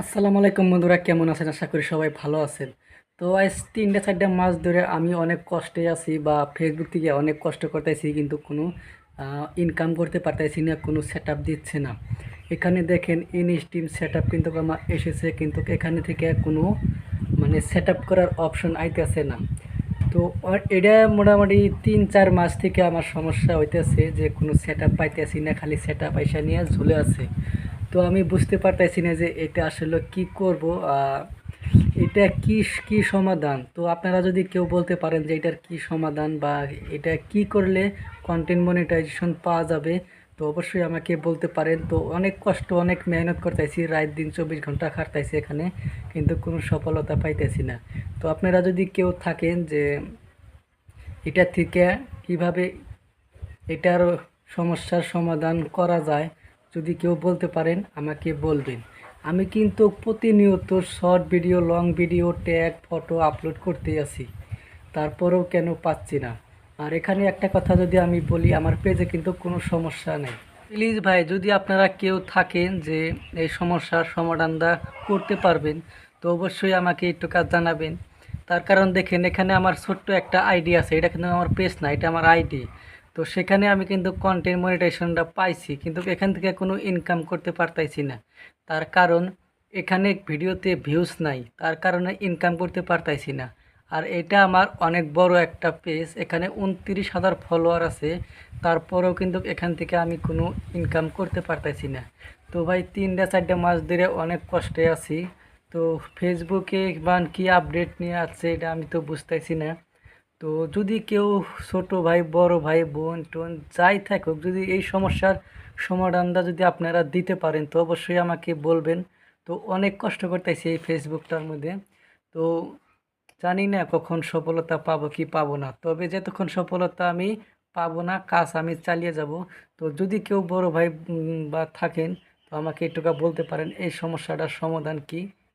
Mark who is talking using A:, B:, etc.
A: আসসালামু আলাইকুম বন্ধুরা, কেমন আছেন? আশা করি সবাই ভালো আছেন। তো আজ তিনটা চারটা মাস ধরে আমি অনেক কষ্টে আছি বা ফেসবুক থেকে অনেক কষ্ট করতেছি, কিন্তু কোনো ইনকাম করতে পারতেছি না, কোনো সেট দিচ্ছে না। এখানে দেখেন ইনস্টিম সেট আপ কিন্তু আমার এসেছে, কিন্তু এখানে থেকে কোনো মানে সেট করার অপশন আইতেছে না। তো এটা মোটামুটি তিন চার মাস থেকে আমার সমস্যা হইতেছে যে কোনো সেট আপ পাইতেছি না, খালি সেট আপ পয়সা নিয়ে ঝুলে আছে। তো আমি বুঝতে পারতেছি না যে এটা আসলে কি করব এটা কি কি সমাধান? তো আপনারা যদি কেউ বলতে পারেন যে এটার কি সমাধান বা এটা কি করলে কন্টেন্ট মনিটাইজেশন পাওয়া যাবে, তো অবশ্যই আমাকে বলতে পারেন। তো অনেক কষ্ট, অনেক মেহনত করতেছি, রাত দিন চব্বিশ ঘণ্টা খাটতেছি এখানে, কিন্তু কোনো সফলতা পাইতেছি না। তো আপনারা যদি কেউ থাকেন যে এটা থেকে কীভাবে এটার সমস্যার সমাধান করা যায় যদি কেউ বলতে পারেন, আমাকে বলবেন। আমি কিন্তু প্রতিনিয়ত short video, long video, tag, photo upload করতে আছি। তারপরেও কেন পাচ্ছি না? আর এখানে একটা কথা যদি আমি বলি, আমার পেজে কিন্তু কোনো সমস্যা নেই। প্লিজ ভাই, যদি আপনারা কেউ থাকেন যে এই সমস্যার সমাধানটা করতে পারবেন, তো অবশ্যই আমাকে একটু কাজ জানাবেন। তার কারণ দেখেন, এখানে আমার ছোট্ট একটা আইডি আছে। এটা কিন্তু আমার পেজ না, এটা আমার আইডি। তো সেখানে আমি কিন্তু কন্টেন্ট মনিটাইজেশনটা পাইছি, কিন্তু এখান থেকে কোনো ইনকাম করতে পারতাইছি না। তার কারণ, এখানে ভিডিওতে ভিউজ নাই, তার কারণে ইনকাম করতে পারতাইছি না। আর এটা আমার অনেক বড় একটা পেজ এখানে উনত্রিশ হাজার ফলোয়ার আছে, তারপরেও কিন্তু এখান থেকে আমি কোনো ইনকাম করতে পারতাইছি না। তো ভাই, তিনটা চারটা মাস ধরে অনেক কষ্টে আছি। তো ফেসবুকে বা কি আপডেট নিয়ে আসছে এটা আমি তো বুঝতেছি না। তো যদি কেউ ছোট ভাই, বড় ভাই, বোন, টোন যাই থাকুক, যদি এই সমস্যার সমাধানটা যদি আপনারা দিতে পারেন, তো অবশ্যই আমাকে বলবেন। তো অনেক কষ্ট করতেছি এই ফেসবুকটার মধ্যে। তো জানি না কখন সফলতা পাবো কি পাবো না, তবে যতক্ষণ সফলতা আমি পাবো না, কাজ আমি চালিয়ে যাব। তো যদি কেউ বড় ভাই বা থাকেন, তো আমাকে একটুকা বলতে পারেন এই সমস্যাটার সমাধান কি।